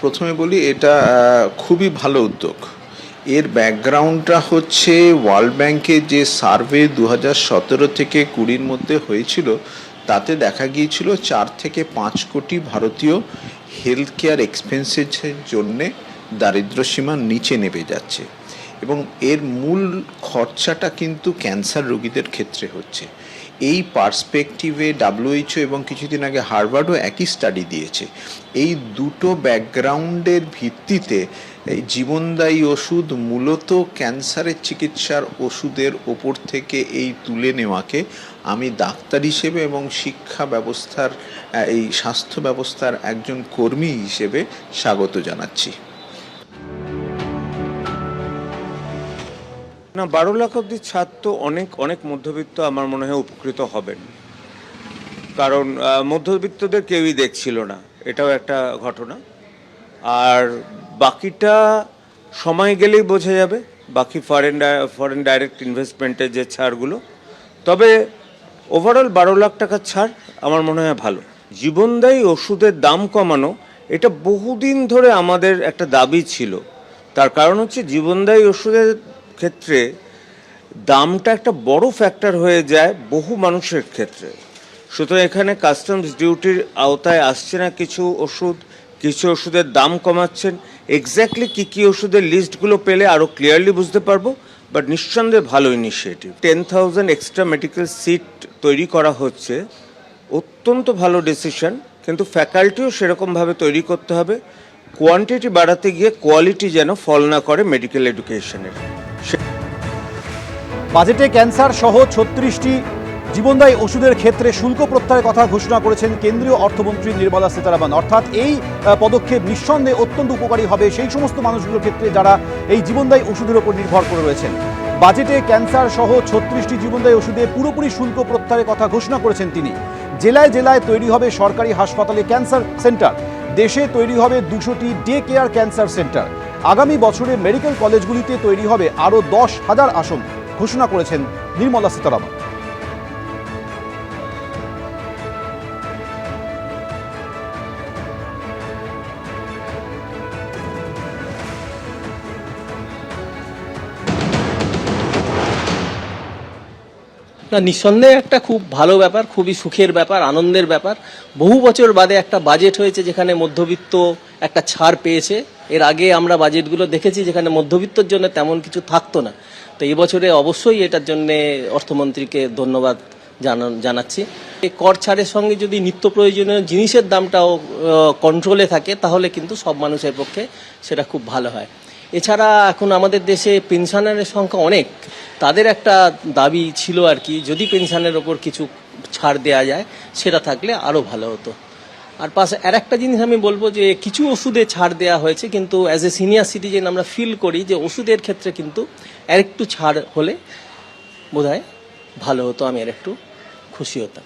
প্রথমে বলি, এটা খুবই ভালো উদ্যোগ। এর ব্যাকগ্রাউন্ডটা হচ্ছে ওয়ার্ল্ড ব্যাংকের যে সার্ভে দু সতেরো থেকে কুড়ির মধ্যে হয়েছিল, তাতে দেখা গিয়েছিল চার থেকে পাঁচ কোটি ভারতীয় হেলথ কেয়ার এক্সপেন্সেসের জন্যে দারিদ্র্যসীমার নিচে নেমে যাচ্ছে। এবং এর মূল খরচাটা কিন্তু ক্যান্সার রোগীদের ক্ষেত্রে হচ্ছে। এই পার্সপেক্টিভে ডাব্লিউএইচও এবং কিছুদিন আগে হার্ভার্ডও একই স্টাডি দিয়েছে। এই দুটো ব্যাকগ্রাউন্ডের ভিত্তিতে এই জীবনদায়ী ওষুধ মূলত ক্যান্সারের চিকিৎসার ওষুধের ওপর থেকে এই তুলে নেওয়াকে আমি ডাক্তার হিসেবে এবং শিক্ষা ব্যবস্থার এই স্বাস্থ্য ব্যবস্থার একজন কর্মী হিসেবে স্বাগত জানাচ্ছি। না, বারো লাখ অব্দি তো অনেক অনেক মধ্যবিত্ত আমার মনে হয় উপকৃত হবেন। কারণ মধ্যবিত্তদের কেউই দেখছিল না, এটাও একটা ঘটনা। আর বাকিটা সময় গেলেই বোঝা যাবে, বাকি ফরেন ফরেন ডাইরেক্ট ইনভেস্টমেন্টের যে ছাড়গুলো। তবে ওভারঅল বারো লাখ টাকার ছাড় আমার মনে হয় ভালো। জীবনদায়ী ওষুধের দাম কমানো, এটা বহুদিন ধরে আমাদের একটা দাবি ছিল। তার কারণ হচ্ছে জীবনদায়ী ওষুধের ক্ষেত্রে দামটা একটা বড় ফ্যাক্টর হয়ে যায় বহু মানুষের ক্ষেত্রে। সুতরাং এখানে কাস্টমস ডিউটির আওতায় আসছে না কিছু ওষুধ, কিছু ওষুধের দাম কমাচ্ছেন। এক্স্যাক্টলি কী কী ওষুধের লিস্টগুলো পেলে আরও ক্লিয়ারলি বুঝতে পারব বাট নিঃসন্দেহে ভালো initiative ten thousand extra medical seat তৈরি করা হচ্ছে, অত্যন্ত ভালো ডিসিশন কিন্তু ফ্যাকাল্টিও সেরকমভাবে তৈরি করতে হবে। কোয়ান্টিটি বাড়াতে গিয়ে কোয়ালিটি যেন ফল না করে মেডিকেল এডুকেশনের বাজেটে ক্যান্সার সহ ছত্রিশটি জীবনদায়ী ওষুধের ক্ষেত্রে শুল্ক প্রত্যাহারের কথা ঘোষণা করেছেন কেন্দ্রীয় অর্থমন্ত্রী নির্মলা সীতারামন। অর্থাৎ এই পদক্ষেপ নিঃসন্দেহে অত্যন্ত উপকারী হবে সেই সমস্ত মানুষগুলোর ক্ষেত্রে যারা এই জীবনদায়ী ওষুধের উপর নির্ভর করে রয়েছেন। বাজেটে ক্যান্সার সহ ছত্রিশটি জীবনদায়ী ওষুধে পুরোপুরি শুল্ক প্রত্যাহারের কথা ঘোষণা করেছেন তিনি। জেলায় জেলায় তৈরি হবে সরকারি হাসপাতালে ক্যান্সার সেন্টার। দেশে তৈরি হবে দুশোটি ডে কেয়ার ক্যান্সার সেন্টার। আগামী বছরে মেডিকেল কলেজগুলিতে তৈরি হবে আরও দশ হাজার আসন। ঘোষণা করেছেন নির্মলা সীতারামন। না, নিঃসন্দেহে একটা খুব ভালো ব্যাপার, খুবই সুখের ব্যাপার, আনন্দের ব্যাপার। বহু বছর বাদে একটা বাজেট হয়েছে যেখানে মধ্যবিত্ত একটা ছাড় পেয়েছে। এর আগে আমরা বাজেটগুলো দেখেছি যেখানে মধ্যবিত্তর জন্য তেমন কিছু থাকতো না। তো এই বছরে অবশ্যই এটার জন্য অর্থমন্ত্রীকে ধন্যবাদ জানাচ্ছি। এই কর ছাড়ের সঙ্গে যদি নিত্য প্রয়োজনীয় জিনিসের দামটাও কন্ট্রোলে থাকে, তাহলে কিন্তু সব মানুষের পক্ষে সেটা খুব ভালো হয়। এছাড়া এখন আমাদের দেশে পেনশনারের সংখ্যা অনেক। তাদের একটা দাবি ছিল আর কি, যদি পেনশনের ওপর কিছু ছাড় দেওয়া যায়, সেটা থাকলে আরও ভালো হতো। আর পাশে আর একটা জিনিস আমি বলব যে কিছু ওষুধে ছাড় দেওয়া হয়েছে, কিন্তু অ্যাজ এ সিনিয়র সিটিজেন আমরা ফিল করি যে ওষুধের ক্ষেত্রে কিন্তু আর একটু ছাড় হলে বোধ ভালো হতো, আমি আর একটু খুশি হতাম।